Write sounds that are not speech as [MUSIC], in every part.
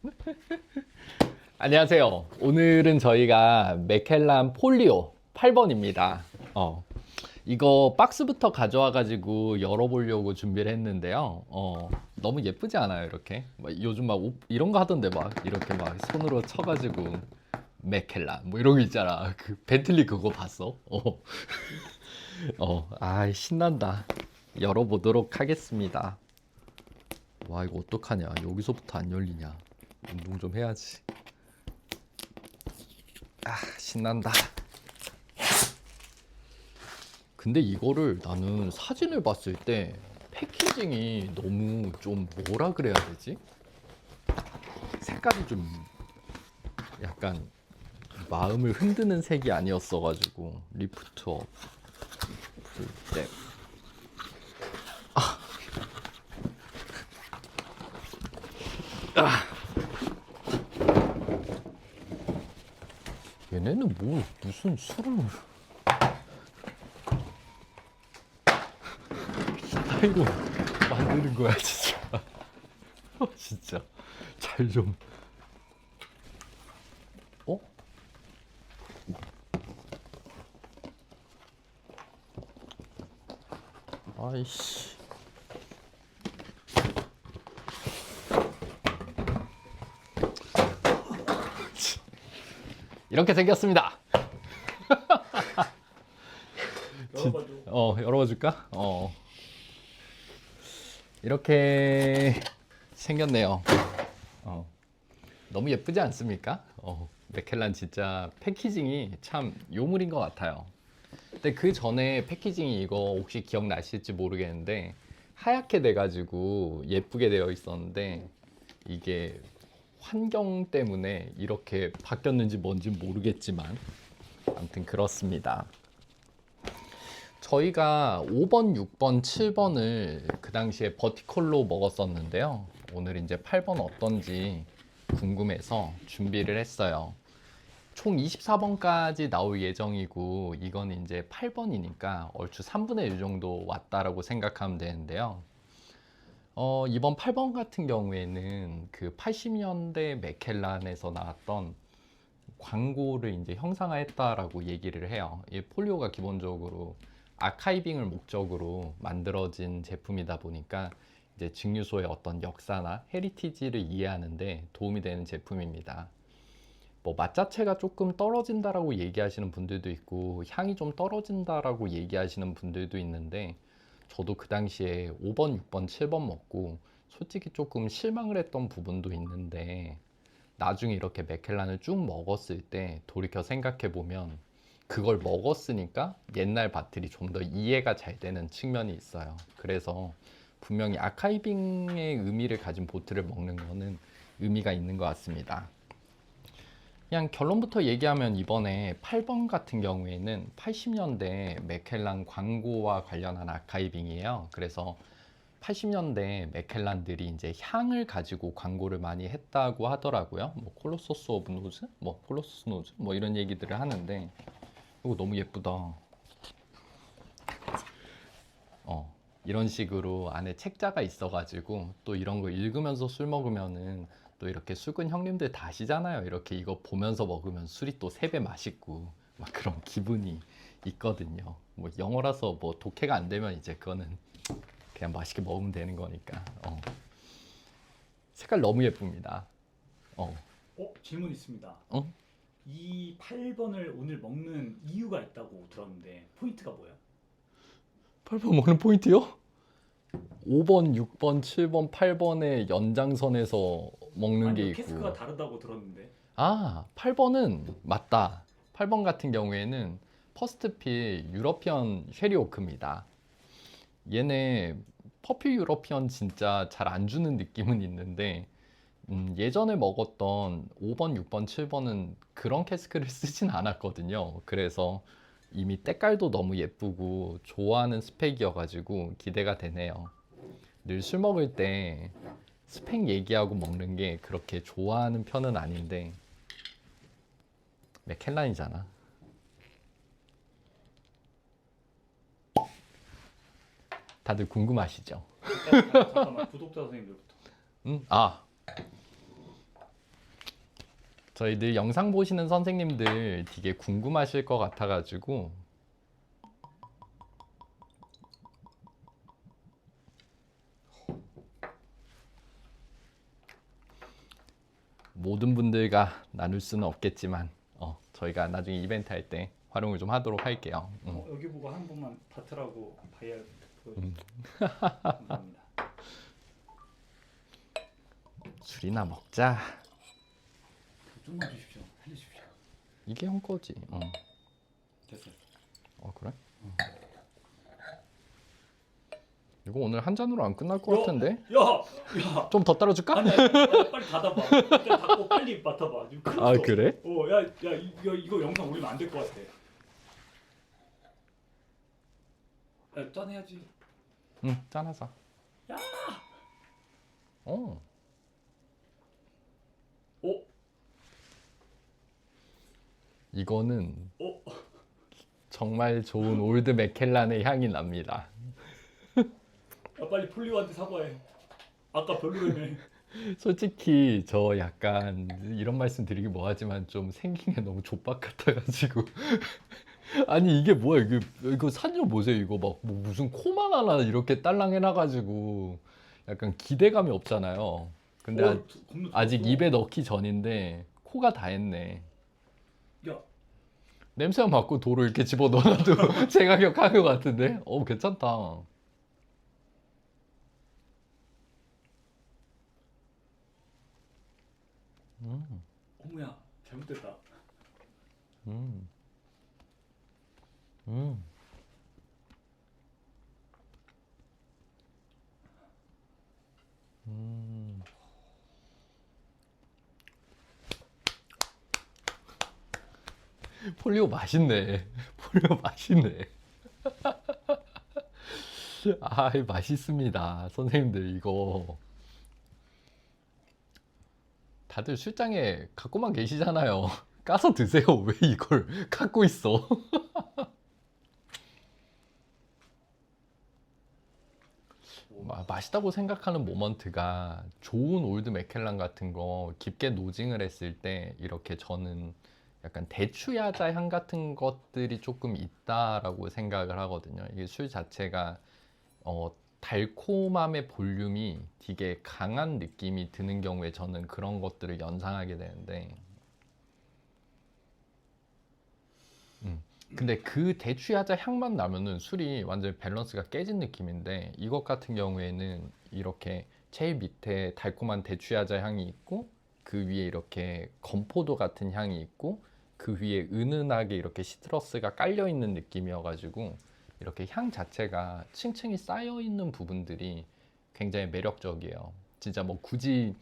[LAUGHS] 안녕하세요. 오늘은 저희가 맥켈란 폴리오 8번입니다. 어, 이거 박스부터 가져와 가지고 열어보려고 준비를 했는데요. 어, 너무 예쁘지 않아요, 이렇게? 막 요즘 막 옷- 이런 거 하던데 막 이렇게 막 손으로 쳐가지고 맥켈란 뭐 이런 거 있잖아. 그 벤틀리 그거 봤어? 어, [LAUGHS] 어, 아 신난다. 열어보도록 하겠습니다. 와 이거 어떡하냐? 여기서부터 안 열리냐? 운동 좀 해야지. 아 신난다. 근데 이거를 나는 사진을 봤을 때 패키징이 너무 좀 뭐라 그래야 되지? 색깔이 좀 약간 마음을 흔드는 색이 아니었어가지고 리프트업 풀때 얘네는 뭐 무슨 술을 스타일로 만드는 거야 진짜. 어, [LAUGHS] 진짜. 잘 좀. 어? 아이씨 이렇게 생겼습니다 [LAUGHS] 열어봐줘. 어 열어봐 줄까? 어 이렇게 생겼네요. 어 너무 예쁘지 않습니까? 어 맥켈란 진짜 패키징이 참 요물인 것 같아요. 근데 그 전에 패키징이 이거 혹시 기억나실지 모르겠는데 하얗게 돼가지고 예쁘게 되어 있었는데 이게 환경 때문에 이렇게 바뀌었는지 뭔지 모르겠지만 아무튼 그렇습니다. 저희가 5번, 6번, 7번을 그 당시에 버티컬로 먹었었는데요. 오늘 이제 8번 어떤지 궁금해서 준비를 했어요. 총 24번까지 나올 예정이고 이건 이제 8번이니까 얼추 3분의 1 정도 왔다라고 생각하면 되는데요. 어, 이번 8번 같은 경우에는 그 80년대 맥켈란에서 나왔던 광고를 이제 형상화했다라고 얘기를 해요. 이 폴리오가 기본적으로 아카이빙을 목적으로 만들어진 제품이다 보니까 이제 증류소의 어떤 역사나 헤리티지를 이해하는데 도움이 되는 제품입니다. 뭐 맛 자체가 조금 떨어진다라고 얘기하시는 분들도 있고 향이 좀 떨어진다라고 얘기하시는 분들도 있는데 저도 그 당시에 5번, 6번, 7번 먹고 솔직히 조금 실망을 했던 부분도 있는데 나중에 이렇게 맥켈란을 쭉 먹었을 때 돌이켜 생각해 보면 그걸 먹었으니까 옛날 바틀이 좀 더 이해가 잘 되는 측면이 있어요. 그래서 분명히 아카이빙의 의미를 가진 보트를 먹는 거는 의미가 있는 것 같습니다. 그냥 결론부터 얘기하면 이번에 8번 같은 경우에는 80년대 맥켈란 광고와 관련한 아카이빙이에요. 그래서 80년대 맥켈란들이 이제 향을 가지고 광고를 많이 했다고 하더라고요. 뭐 콜로소스 오브 노즈, 뭐 콜로소스 노즈, 뭐 이런 얘기들을 하는데 이거 너무 예쁘다. 어, 이런 식으로 안에 책자가 있어가지고 또 이런 거 읽으면서 술 먹으면은 또 이렇게 술꾼 형님들 다 아시잖아요. 이렇게 이거 보면서 먹으면 술이 또 세 배 맛있고 막 그런 [LAUGHS] 기분이 있거든요. 뭐 영어라서 뭐 독해가 안 되면 이제 그거는 그냥 맛있게 먹으면 되는 거니까. 어. 색깔 너무 예쁩니다. 어, 어 질문 있습니다. 어? 이 8번을 오늘 먹는 이유가 있다고 들었는데 포인트가 뭐야? 8번 먹는 포인트요? 5번, 6번, 7번, 8번의 연장선에서 먹는 게 아니 있고. 캐스크가 다르다고 들었는데. 아, 8번은 맞다. 8번 같은 경우에는 퍼스트필 유러피언 쉐리오크입니다. 얘네 퍼필 유러피언 진짜 잘 안 주는 느낌은 있는데 음, 예전에 먹었던 5번, 6번, 7번은 그런 캐스크를 [LAUGHS] 쓰진 않았거든요. 그래서 이미 때깔도 너무 예쁘고 좋아하는 스펙이어가지고 기대가 되네요. 늘 술 먹을 때 스펙 얘기하고 먹는 게 그렇게 좋아하는 편은 아닌데 맥켈란이잖아. 다들 궁금하시죠? 잠깐만 구독자 선생님들부터. 음, 아 저희들 영상 보시는 선생님들 되게 궁금하실 것 같아가지고 모든 분들과 나눌 수는 없겠지만 어, 저희가 나중에 이벤트 할 때 활용을 좀 하도록 할게요. 음. 어, 여기 보고 한 번만 바트라고 바이알 그 음. 감사합니다. 술이나 먹자. 좀만 주십시오. 해주십시오. 이게 형 거지. 어, 됐어요. 어 그래? 어. 이거 오늘 한 잔으로 안 끝날 것 같은데? 야, 야. 좀 더 따라줄까? 아니, 아니, 아니, 빨리 닫아봐. 일단 닫고 빨리 맡아봐. 지금 큰일 아 났어. 그래? 어, 야, 야, 이거 이거 영상 올리면 안 될 것 같아. 야, 짠해야지. 응, 짠하자. 야! 어, 어, 이거는 어, 정말 좋은 올드 맥켈란의 향이 납니다. [LAUGHS] 야, 빨리 폴리오한테 사과해. 아까 별로라며. [LAUGHS] 솔직히 저 약간 이런 말씀 드리기 뭐하지만 좀 생긴 게 너무 족박 같아가지고 [LAUGHS] 아니 이게 뭐야 이게 이거 사진 좀 보세요 이거 막 뭐 무슨 코만 하나 이렇게 딸랑 해놔가지고 약간 기대감이 없잖아요. 근데 어, 아, 두- 겁나 아 직 좋았어. 입에 넣기 전인데 코가 다 했네. 야, 냄새만 맡고 도로 이렇게 집어 넣어놔도 [LAUGHS] 제 가격 한 것 같은데? 어 괜찮다. 음, 어머야, 잘못됐다. 음, 음. 음. 폴리오 맛있네. 폴리오 맛있네. [LAUGHS] 아, 맛있습니다. 선생님들, 이거. 다들 술장에 갖고만 계시잖아요. [LAUGHS] 까서 드세요. 왜 이걸 [LAUGHS] 갖고 있어? 마- 맛있다고 생각하는 모먼트가 좋은 올드 맥켈란 같은 거 깊게 노징을 했을 때 이렇게 저는 약간 대추야자 향 같은 것들이 조금 있다라고 생각을 하거든요. 이게 술 자체가 어, 달콤함의 볼륨이 되게 강한 느낌이 드는 경우에 저는 그런 것들을 연상하게 되는데 음. 근데 그 대추야자 향만 나면은 술이 완전 밸런스가 깨진 느낌인데 이것 같은 경우에는 이렇게 제일 밑에 달콤한 대추야자 향이 있고 그 위에 이렇게 건포도 같은 향이 있고 그 위에 은은하게 이렇게 시트러스가 깔려 있는 느낌이어가지고 이렇게 향 자체가 층층이 쌓여 있는 부분들이 굉장히 매력적이에요. 진짜 뭐 굳이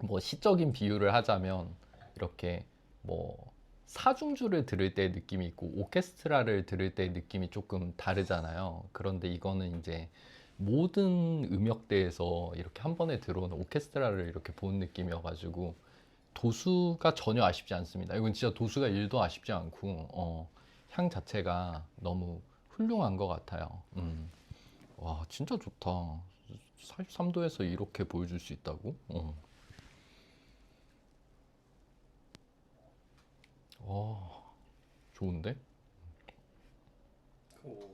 뭐 시적인 비유를 하자면 이렇게 뭐 사중주를 들을 때 느낌이 있고 오케스트라를 들을 때 느낌이 조금 다르잖아요. 그런데 이거는 이제 모든 음역대에서 이렇게 한 번에 들어오는 오케스트라를 이렇게 본 느낌이어가지고 도수가 전혀 아쉽지 않습니다. 이건 진짜 도수가 1도 아쉽지 않고 어, 향 자체가 너무 훌륭한 것 같아요. 음. 와 진짜 좋다. 43도에서 이렇게 보여줄 수 있다고? 어. 와 좋은데? 오,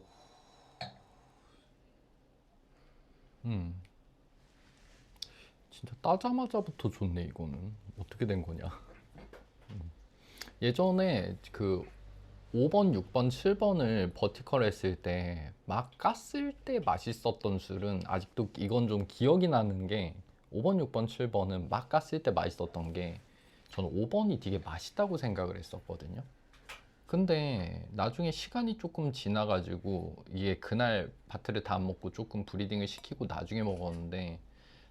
음. 진짜 따자마자부터 좋네 이거는 어떻게 된 거냐 음. 예전에 그 5번, 6번, 7번을 버티컬 했을 때 막 깠을 때 맛있었던 술은 아직도 이건 좀 기억이 나는 게 5번, 6번, 7번은 막 깠을 때 맛있었던 게 저는 5번이 되게 맛있다고 생각을 했었거든요. 근데 나중에 시간이 조금 지나가지고 이게 그날 바트를 다 안 먹고 조금 브리딩을 시키고 나중에 먹었는데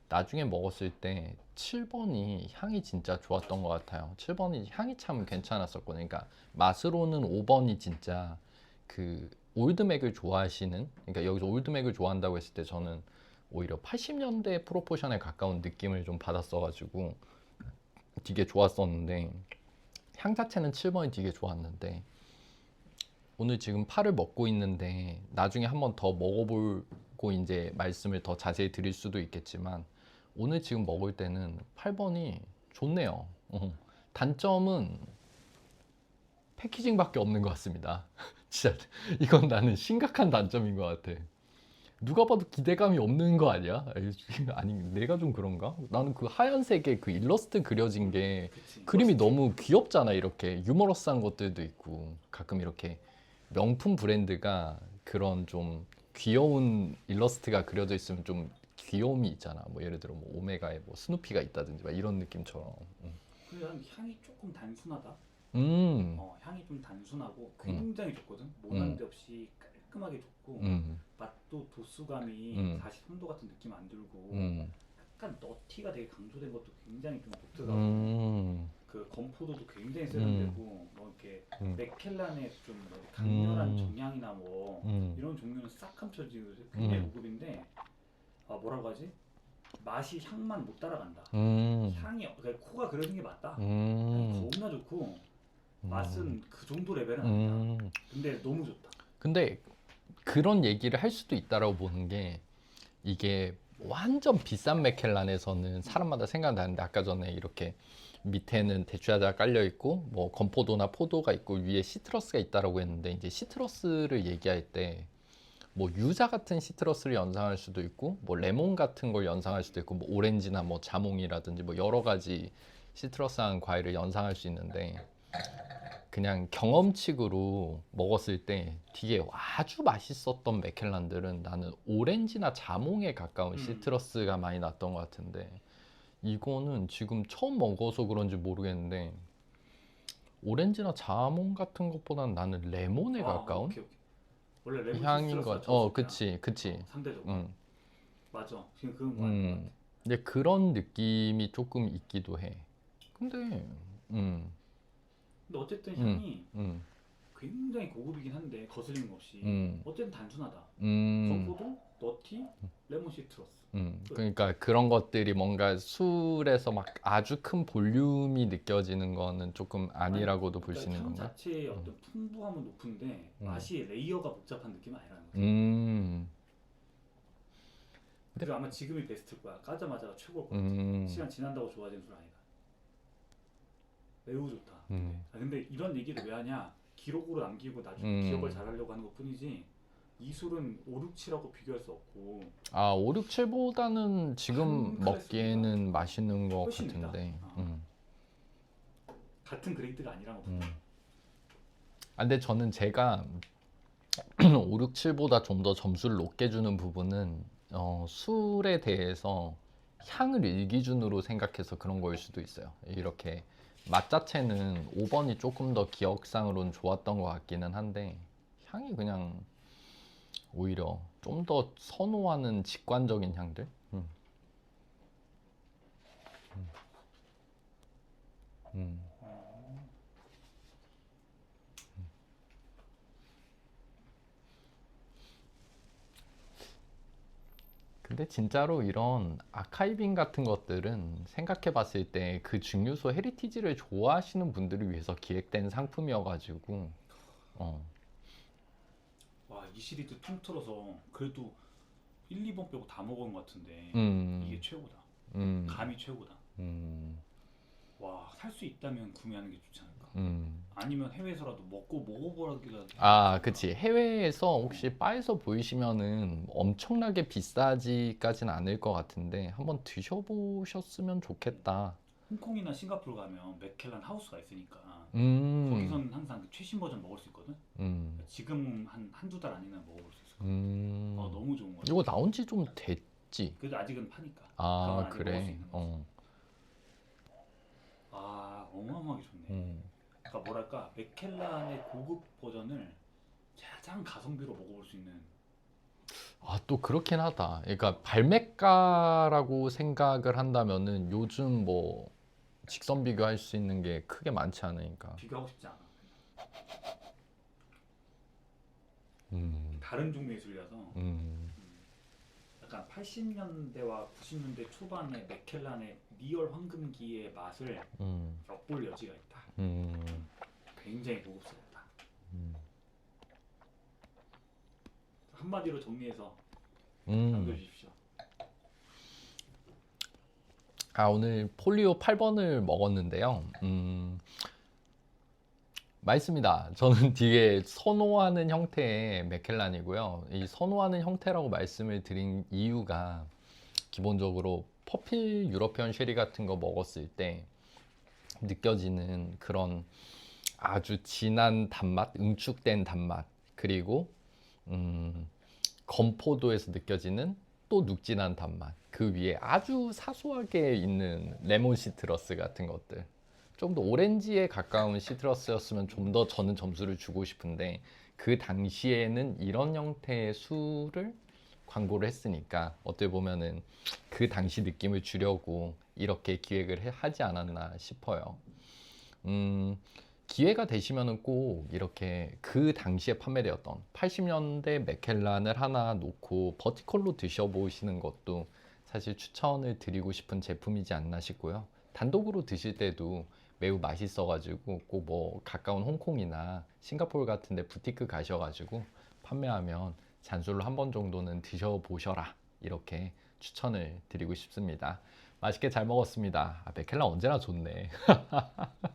나중에 먹었을 때 7번이 향이 진짜 좋았던 것 같아요. 7번이 향이 참 괜찮았었거든요. 그러니까 맛으로는 5번이 진짜 그 올드맥을 좋아하시는 그러니까 여기서 올드맥을 좋아한다고 했을 때 저는 오히려 80년대 프로포션에 가까운 느낌을 좀 받았어가지고 되게 좋았었는데 향 자체는 7번이 되게 좋았는데 오늘 지금 파를 먹고 있는데 나중에 한번 더 먹어보고 이제 말씀을 더 자세히 드릴 수도 있겠지만 오늘 지금 먹을 때는 8번이 좋네요. 어, 단점은 패키징밖에 없는 것 같습니다. [LAUGHS] 진짜 이건 나는 심각한 단점인 것 같아. 누가 봐도 기대감이 없는 거 아니야? [LAUGHS] 아니 내가 좀 그런가? 나는 그 하얀색의 그 일러스트 그려진 게 그치. 그림이 멋있지. 너무 귀엽잖아 이렇게 유머러스한 것들도 있고 가끔 이렇게 명품 브랜드가 그런 좀 귀여운 일러스트가 그려져 있으면 좀 귀여움이 있잖아 뭐 예를 들어 뭐 오메가에 뭐 스누피가 있다든지 막 이런 느낌처럼 그리고 난 향이 조금 단순하다. 음, 어, 향이 좀 단순하고 굉장히 좋거든. 모난 데 없이 깔끔하게 좋고 음, 맛도 도수감이 음. 43도 같은 느낌 안 들고 음, 약간 너티가 되게 강조된 것도 굉장히 좀 독특하고 음, 그 건포도도 굉장히 세련되고 뭐 이렇게 음. 맥켈란의 좀 이렇게 강렬한 음. 정향이나 뭐 음, 이런 종류는 싹 감춰지고 굉장히 음. 고급인데 아 뭐라고 하지? 맛이 향만 못 따라간다. 음, 향이 그러니까 코가 그려진 게 맞다? 음, 겁나 좋고 음. 맛은 그 정도 레벨은 아니다. 음. 근데 너무 좋다. 근데 그런 얘기를 할 수도 있다라고 보는 게 이게 완전 비싼 맥켈란에서는 사람마다 생각나는데 아까 전에 이렇게 밑에는 대추야자 깔려 있고 뭐 건포도나 포도가 있고 위에 시트러스가 있다라고 했는데 이제 시트러스를 얘기할 때 뭐 유자 같은 시트러스를 연상할 수도 있고 뭐 레몬 같은 걸 연상할 수도 있고 뭐 오렌지나 뭐 자몽이라든지 뭐 여러 가지 시트러스한 과일을 연상할 수 있는데 그냥 경험칙으로 먹었을 때 되게 아주 맛있었던 맥켈란들은 나는 오렌지나 자몽에 가까운 음. 시트러스가 많이 났던 것 같은데 이거는 지금 처음 먹어서 그런지 모르겠는데 오렌지나 자몽 같은 것보다는 나는 레몬에 아, 가까운 오케이, 오케이. 원래 레몬 향인 것. 어. 그치, 그치. 어, 상대적으로 음, 맞아 지금 그건 거것 음. 근데 그런 느낌이 조금 있기도 해. 근데, 음, 근데 어쨌든 음. 향이 음, 굉장히 고급이긴 한데 거슬림 없이 음, 어쨌든 단순하다 음. 건포도, 너티, 레몬 시트러스 음, 그러니까 그런 것들이 뭔가 술에서 막 아주 큰 볼륨이 느껴지는 거는 조금 아니라고도 볼수 그러니까 있는 향 건가? 자체의 어떤 풍부함은 높은데 음. 맛이 레이어가 복잡한 느낌은 아니라는 거죠. 음, 그리고 아마 지금이 베스트일 거야. 까자마자가 최고일 거야. 음, 시간 지난다고 좋아지는 술 아니다. 매우 좋다. 음, 아, 근데 이런 얘기를 왜 하냐? 기록으로 남기고 나중에 음. 기억을 잘하려고 하는 것뿐이지. 이 술은 5, 6, 7하고 비교할 수 없고 아, 5, 6, 7보다는 지금 한 먹기에는 맛있는 것 훨씬. 같은데. 어. 음, 같은 그레이드가 아니라는 거. 음. 아, 근데 저는 제가 5, 6, 7보다 좀 더 점수를 높게 주는 부분은 어, 술에 대해서 향을 일기준으로 생각해서 그런 거일 수도 있어요. 이렇게 맛 자체는 5번이 조금 더 기억상으로는 좋았던 것 같기는 한데 향이 그냥 오히려 좀 더 선호하는 직관적인 향들. 음. 음. 음. 근데 진짜로 이런 아카이빙 같은 것들은 생각해 봤을 때 그 증류소 헤리티지를 좋아하시는 분들을 위해서 기획된 상품이어가지고 어, 와, 이 시리즈 통틀어서 그래도 1, 2번 빼고 다 먹은 것 같은데 음, 이게 최고다. 음, 감이 최고다. 음, 와, 살 수 있다면 구매하는 게 좋지 않을까? 음. 아니면 해외에서라도 먹고 먹어보라기라도 아, 그치. 해외에서 혹시 바에서 보이시면은 엄청나게 비싸지까지는 않을 것 같은데 한번 드셔보셨으면 좋겠다. 홍콩이나 싱가포르 가면 맥켈란 하우스가 있으니까 음, 거기서는 항상 그 최신 버전 먹을 수 있거든. 음, 지금 한 한두 달 안에는 먹어볼 수 있을 거야. 음. 어, 너무 좋은 거야. 이거 나온 지 좀 됐지. 그래도 아직은 파니까. 아, 먹을 수 그래. 있는 거지. 어, 아, 어마어마하게 좋네. 음, 그러니까 뭐랄까 맥켈란의 고급 버전을 가장 가성비로 먹어볼 수 있는. 아, 또 그렇긴 하다. 그러니까 발매가라고 생각을 한다면은 요즘 뭐 직선 비교할 수 있는 게 크게 많지 않으니까. 비교하고 싶지 않아. 음, 다른 종류의 술이라서 음, 약간 80년대와 90년대 초반의 맥켈란의 리얼 황금기의 맛을 음, 엿볼 여지가 있다. 음, 굉장히 고급스럽다. 음, 한마디로 정리해서 음. 남겨주십시오. 아, 오늘 폴리오 8번을 먹었는데요. 음, 맛있습니다. 저는 [LAUGHS] 되게 선호하는 형태의 맥켈란이고요. 이 선호하는 형태라고 말씀을 드린 이유가 기본적으로 퍼필 유러피언 쉐리 같은 거 먹었을 때 느껴지는 그런 아주 진한 단맛, 응축된 단맛, 그리고 음, 건포도에서 느껴지는 또 눅진한 단맛, 그 위에 아주 사소하게 있는 레몬 시트러스 같은 것들. 좀 더 오렌지에 가까운 시트러스였으면 좀 더 저는 점수를 주고 싶은데 그 당시에는 이런 형태의 술을 광고를 했으니까 어떻게 보면은 그 당시 느낌을 주려고 이렇게 기획을 해- 하지 않았나 싶어요. 음, 기회가 되시면은 꼭 이렇게 그 당시에 판매되었던 80년대 맥켈란을 하나 놓고 버티컬로 드셔보시는 것도 사실 추천을 드리고 싶은 제품이지 않나 싶고요. 단독으로 드실 때도 매우 맛있어가지고 꼭 뭐 가까운 홍콩이나 싱가포르 같은데 부티크 가셔가지고 판매하면 잔술로 한 번 정도는 드셔보셔라 이렇게 추천을 드리고 싶습니다. 맛있게 잘 먹었습니다. 아, 맥켈란 언제나 좋네. [LAUGHS]